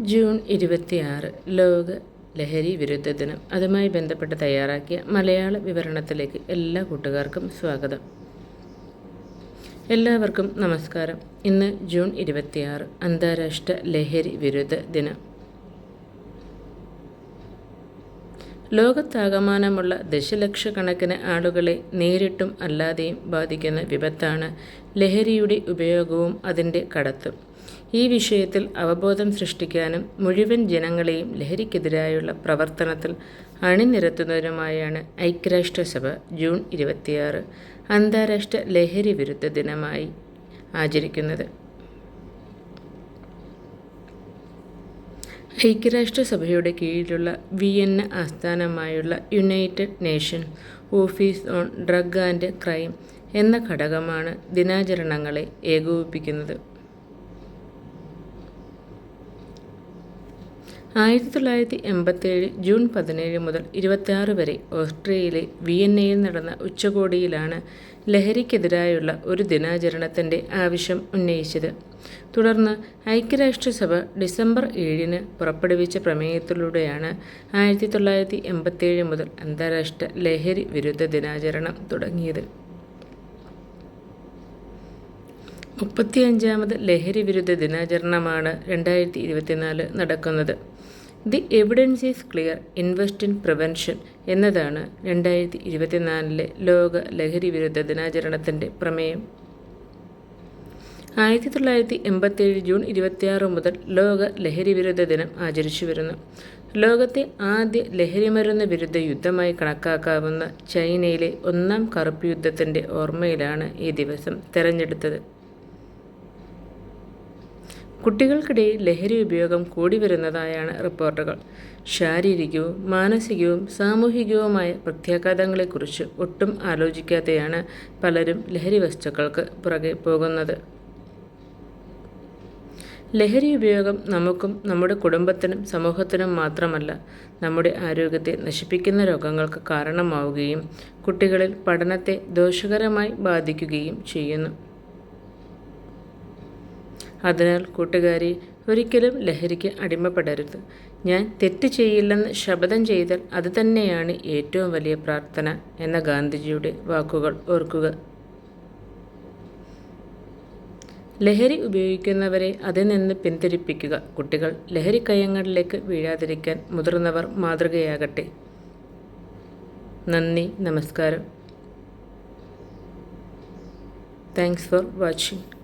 June ഇരുപത്തിയാറ് ലോക ലഹരി വിരുദ്ധ ദിനം. അതുമായി ബന്ധപ്പെട്ട് തയ്യാറാക്കിയ മലയാള വിവരണത്തിലേക്ക് എല്ലാ കൂട്ടുകാർക്കും സ്വാഗതം. എല്ലാവർക്കും നമസ്കാരം. ഇന്ന് ജൂൺ ഇരുപത്തിയാറ് അന്താരാഷ്ട്ര ലഹരി വിരുദ്ധ ദിനം. ലോകത്താകമാനമുള്ള ദശലക്ഷക്കണക്കിന് ആളുകളെ നേരിട്ടും അല്ലാതെയും ബാധിക്കുന്ന വിപത്താണ് ലഹരിയുടെ ഉപയോഗവും അതിന്റെ കടത്തും. ഈ വിഷയത്തിൽ അവബോധം സൃഷ്ടിക്കാനും മുഴുവൻ ജനങ്ങളെയും ലഹരിക്കെതിരായുള്ള പ്രവർത്തനത്തിൽ അണിനിരത്തുന്നതിനുമായാണ് ഐക്യരാഷ്ട്രസഭ ജൂൺ ഇരുപത്തിയാറ് അന്താരാഷ്ട്ര ലഹരി വിരുദ്ധ ദിനമായി ആചരിക്കുന്നത്. ഐക്യരാഷ്ട്രസഭയുടെ കീഴിലുള്ള വിയന്ന ആസ്ഥാനമായുള്ള United Nation office on drug and crime എന്ന ഘടകമാണ് ദിനാചരണങ്ങളെ ഏകോപിപ്പിക്കുന്നത്. ആയിരത്തി തൊള്ളായിരത്തി എൺപത്തേഴ് ജൂൺ പതിനേഴ് മുതൽ ഇരുപത്തിയാറ് വരെ ഓസ്ട്രിയയിലെ വിയന്നയിൽ നടന്ന ഉച്ചകോടിയിലാണ് ലഹരിക്കെതിരായുള്ള ഒരു ദിനാചരണത്തിന്റെ ആവശ്യം ഉന്നയിച്ചത്. തുടർന്ന് ഐക്യരാഷ്ട്രസഭ ഡിസംബർ ഏഴിന് പുറപ്പെടുവിച്ച പ്രമേയത്തിലൂടെയാണ് ആയിരത്തി തൊള്ളായിരത്തി എൺപത്തേഴ് മുതൽ അന്താരാഷ്ട്ര ലഹരി വിരുദ്ധ ദിനാചരണം തുടങ്ങിയത്. മുപ്പത്തിയഞ്ചാമത് ലഹരി വിരുദ്ധ ദിനാചരണമാണ് രണ്ടായിരത്തി ഇരുപത്തിനാല് നടക്കുന്നത്. The evidence is clear invest in prevention എന്നതാണ് രണ്ടായിരത്തി ഇരുപത്തിനാലിലെ ലോക ലഹരി വിരുദ്ധ ദിനാചരണത്തിന്റെ പ്രമേയം. ആയിരത്തി തൊള്ളായിരത്തി എൺപത്തേഴ് ജൂൺ ഇരുപത്തിയാറ് മുതൽ ലോക ലഹരി വിരുദ്ധ ദിനം ആചരിച്ചു വരുന്നു. ലോകത്തെ ആദ്യ ലഹരിമരുന്ന് വിരുദ്ധ യുദ്ധമായി കണക്കാക്കാവുന്ന ചൈനയിലെ ഒന്നാം കറുപ്പ് യുദ്ധത്തിന്റെ ഓർമ്മയിലാണ് ഈ ദിവസം തെരഞ്ഞെടുത്തത്. കുട്ടികൾക്കിടയിൽ ലഹരി ഉപയോഗം കൂടി വരുന്നതായാണ് റിപ്പോർട്ടുകൾ. ശാരീരികവും മാനസികവും സാമൂഹികവുമായ പ്രത്യാഘാതങ്ങളെക്കുറിച്ച് ഒട്ടും ആലോചിക്കാതെയാണ് പലരും ലഹരി വസ്തുക്കൾക്ക് പുറകെ പോകുന്നത്. ലഹരി ഉപയോഗം നമുക്കും നമ്മുടെ കുടുംബത്തിനും സമൂഹത്തിനും മാത്രമല്ല നമ്മുടെ ആരോഗ്യത്തെ നശിപ്പിക്കുന്ന രോഗങ്ങൾക്ക് കാരണമാവുകയും കുട്ടികളിൽ പഠനത്തെ ദോഷകരമായി ബാധിക്കുകയും ചെയ്യുന്നു. അതിനാൽ കൂട്ടുകാരി ഒരിക്കലും ലഹരിക്ക് അടിമപ്പെടരുത്. ഞാൻ തെറ്റ് ചെയ്യില്ലെന്ന് ശപഥം ചെയ്താൽ അത് തന്നെയാണ് ഏറ്റവും വലിയ പ്രാർത്ഥന എന്ന ഗാന്ധിജിയുടെ വാക്കുകൾ ഓർക്കുക. ലഹരി ഉപയോഗിക്കുന്നവരെ അതിൽ നിന്ന് പിന്തിരിപ്പിക്കുക. കുട്ടികൾ ലഹരി കയ്യങ്ങളിലേക്ക് വീഴാതിരിക്കാൻ മുതിർന്നവർ മാതൃകയാകട്ടെ. നന്ദി നമസ്കാരം. Thanks for watching